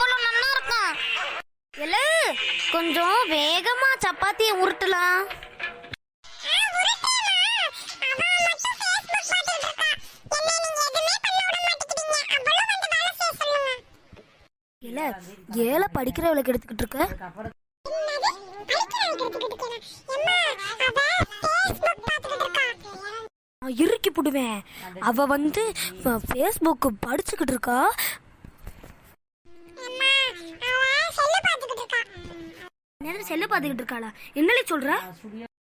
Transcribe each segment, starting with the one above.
அவ்வளவு நல்லா இருக்கும் இல்ல கொஞ்சம் வேகமா சப்பாத்தியை உருட்டலாம். இல்ல ஏழை படிக்கிறவளுக்கு எடுத்துக்கிட்டு இருக்க? இறுக்கி போடுவேன். அவ வந்து ஃபேஸ்புக் படிச்சுக்கிட்டு இருக்கா. செல்ல பார்த்துக்கிட்டு இருக்காளா? என்னலே சொல்ற?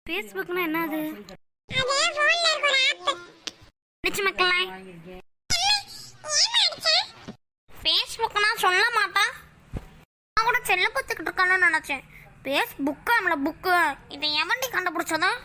ஃபேஸ்புக்னா என்னது? அது மக்களே. ஃபேஸ்புக்னா சொல்ல மாட்டா. நான் கூட செல்ல பார்த்துக்கிட்டு இருக்கானு நினைச்சேன். ஃபேஸ்புக்கு நம்மள புக்கு இதை எவண்டி கண்டுபிடிச்சதான்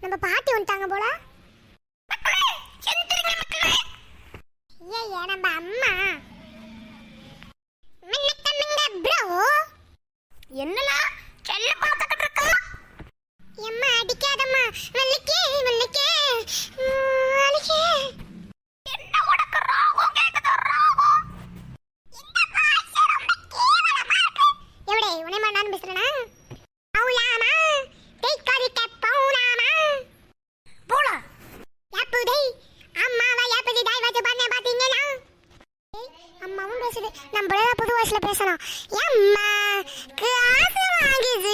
நம்ம பாட்டி வந்துட்டாங்க போல. ஐயா நம்ம அம்மா. பேசுது நம்மளே புது வயசுல பேசணும். ஏம்மா காசு வாங்குது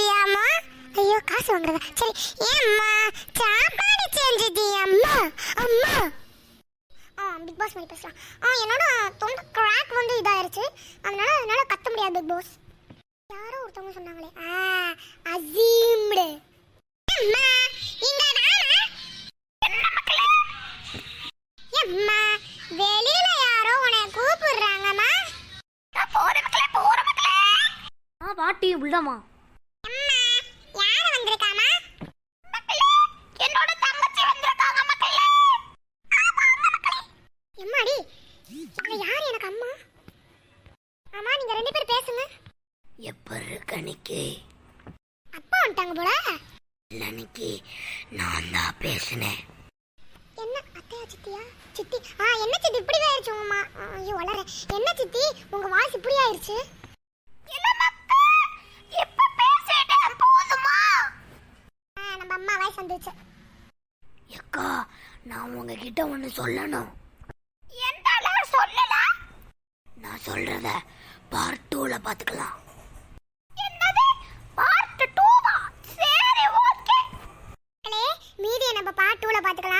ஐயோ காசு வாங்குறதா? சரி ஏம்மா சாப்பாடு செஞ்சது அம்மா. அம்மா ஆ பிக் பாஸ் மாதிரி பேசலாம். ஆ என்னோட தொண்டை கிராக் வந்து இதாயிருச்சு. அதனால அதனால கத்த முடியாது பிக் பாஸ் யாரோ ஒருத்தவங்க சொன்னாங்களே. ஆ அசீம்டு. அம்மா இங்க மக்களே. அம்மா வேலி வந்திருக்காங்க மக்களே. எம்மாடி யார் எனக்கு அம்மா? அம்மா நீங்க ரெண்டு பேரும் பேசுங்க. எப்ப இருக்க நிக்கி அப்பா வந்துட்டாங்க போல. இல்லனிக்கு நான் தான் பேசினேன். என்ன அத்தையா சித்தியா? சித்தி ஆ என்ன சித்தி இப்படி ஆயிருச்சு உங்கம்மா ஐயோ வளர. என்ன சித்தி உங்க வாய்ஸ் இப்படி ஆயிருச்சு எப்ப பேசிட்டேன் போதுமா ஆ, நம்ம அம்மா வாய்ஸ் வந்துருச்சு அக்கா நான் உங்ககிட்ட ஒன்னு சொல்லணும். என்னால சொல்லல. நான் சொல்றத பார்ட் டூல பாத்துக்கலாம் என்னது? பார்ட் டூவா சரி ஓகே மீதியை நம்ம பார்ட் டூல பாத்துக்கலாம்